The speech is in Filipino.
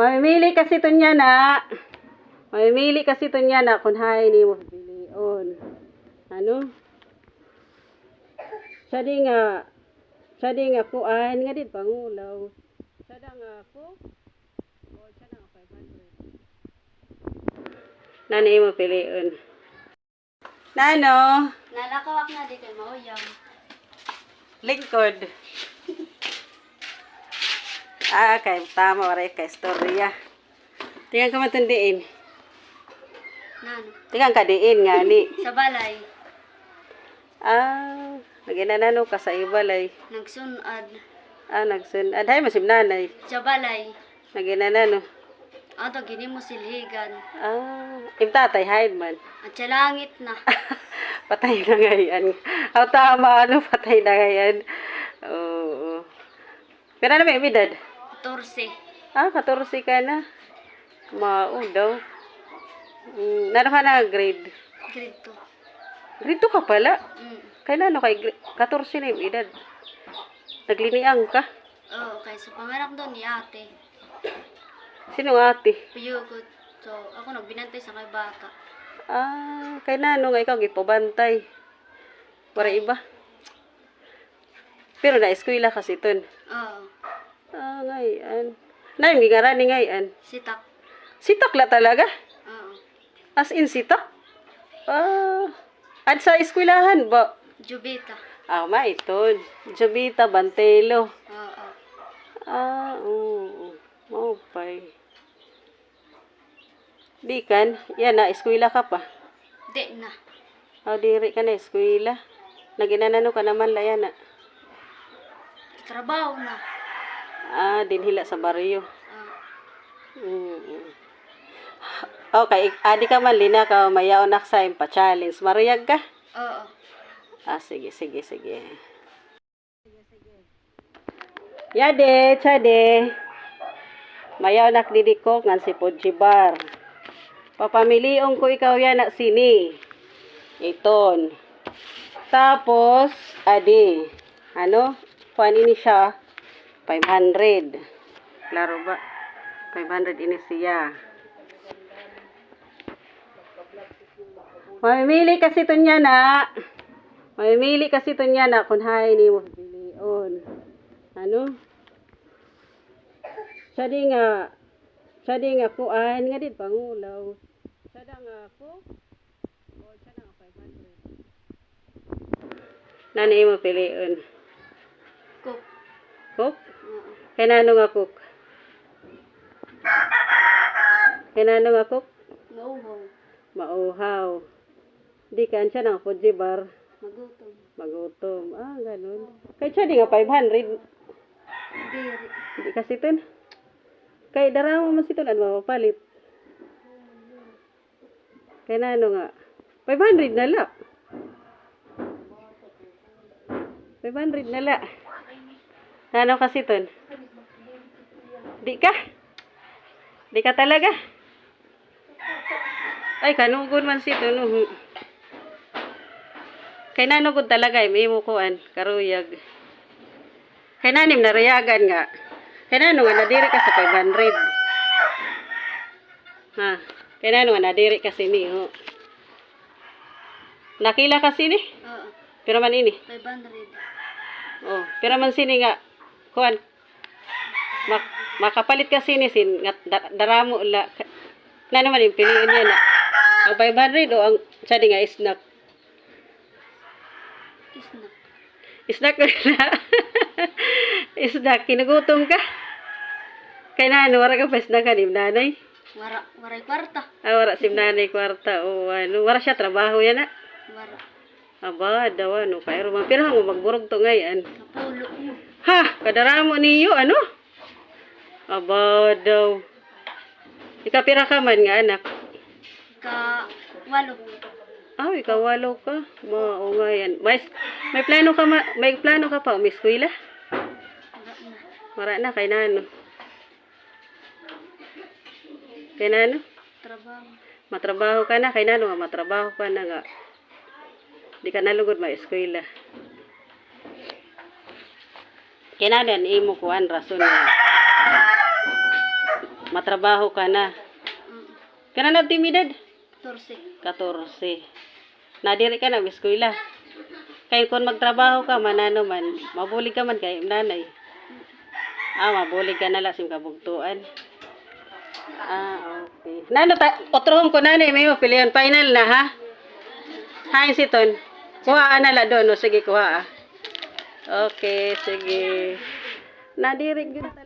Mamimili kasi to niya na. Mamimili kasi to niya na kung hay ni mo pilion. Ano? Siya di nga, siya di nga kuan nga dit pangulaw. Siya da nga ako. O siya da nga 500. Nani mo pilion. Nano? Nalakawak na di kay mauyang. Lingkod. Ah, kay tama oray kay storya. Tingnan ka matundiin. Nano? Tingnan ka diin nga ni. Sa balay, Ah, naginanano ka sa ibalay. nagsunad. Ah, nagsun. Aday masim nanay. Sa balay, Naginanano. ato gini mo silhigan. Ah, imtatay hide man. At sa langit na. patay na ngayon. Aw tama ano patay na ngayon. Oo. Pero ano may edad? Torse. Ah, 14 ka na. Mao daw. Mm, nano ka na grade? Grade 2. Grade 2 ka pala. Mm. Kailan ano kay gra- 14 na yung edad? Nagliniang ka? Oo, kay sa pangarap doon ni ate. Sino nga ate? Puyugot. So, ako nagbinantay sa kay bata. Ah, kay nano nga ikaw gipabantay. Para iba. Pero na eskwela kasi ton. Oo. Ah, ngayon. Na yung gigarani ngayon. Sitak. Sitak la talaga? Oo. As in sitak? Ah, at sa eskwelahan ba? Jubita. Ah, maiton. Jubita Bantelo. Oo. Ah, oo. Oh, pay. Di kan, yan na, eskwela ka pa. Di na. Ah, diri ka na, eskwela. Naginanano ka naman la yan na. Trabaho na. Ah, dinhila sa baryo. Oo. Mm. Okay, adi ka man lina ka mayaon nak sa pa challenge. Maruyag ka? Oo. Ah, sige, sige, sige. Yade, chade. Mayaw nak didiko ngan si Pujibar. Papamiliong ko ikaw yan na sini. Iton. Tapos, adi. Ano? Kuan ini siya. 500. Klaro ba? 500 ini siya. Mamimili kasi to niya na. Mamimili kasi to niya na kung hay ni mo pilion. Ano? Siya di nga, siya di nga kuan nga dit pangulaw. Siya da nga ako. O siya nga 500. Nani mo pilion? Cook. Cook? Oo. Kay nano nga cook? Kay nano nga cook? Mauhaw. Mauhaw. Di kan siya ng bar Magutom. magutom. Ah, ganun. Kay siya di nga 500. Diri. Di kasi ton. Kay daramo man si ton ano mapapalit. Kay nano nga 500 na la. 500 na la. Ano kasi ton? Di ka? Di ka talaga? Ay, kanugod man si ton. uh. Kay nanugod talaga, eh, may mukuan, karuyag. Kay nanim na rayagan nga. Kay nano nga nadiri ka sa 500. Ha. Kay nano nga nadiri ka sini ho. Nakila ka sini? Oo. Pero man ini. 500. Oh, pero man sini nga kuan. Mak makapalit ka sini sin nga da- daramo la. Na naman yung piliin niya na. Ang 500 o ang sa nga snack. Isnak. Snack ko na. snack, kinugutom ka. Kay nano, wala ka pa snack ka ni nanay. Wara. Waray kwarta. Ah, wala si nanay kwarta. O ano, wala siya trabaho yan na. Wara. Aba, daw ano, kaya rumang pero mo magburog to ngayon. Ha, kadaramo niyo, ano? Aba, daw. Ikapira ka man nga, anak. Ka walo. Ah, ikaw walo ka. Mao nga yan. May, may plano ka ma, may plano ka pa, na. Mara na, kay nano. Kay nano? Trabaho. Matrabaho ka na, kay nano nga, matrabaho ka na nga. Di ka nalugod ma eskwela. Kaya na imo kuan rason nga. matrabaho ka na. Kana na timidad? Torse. 14. Nadiri ka na eskwela. Kay kung magtrabaho ka manano man, mabulig ka man kay nanay. Ah, mabulig ka na lang sim kabugtuan. Ah, okay. Nano ta otrohon ko nanay may pilihan final na ha. Hi siton. Kuha na la doon, o sige kuha. ah. Okay, sige. Nadiri gyud talaga.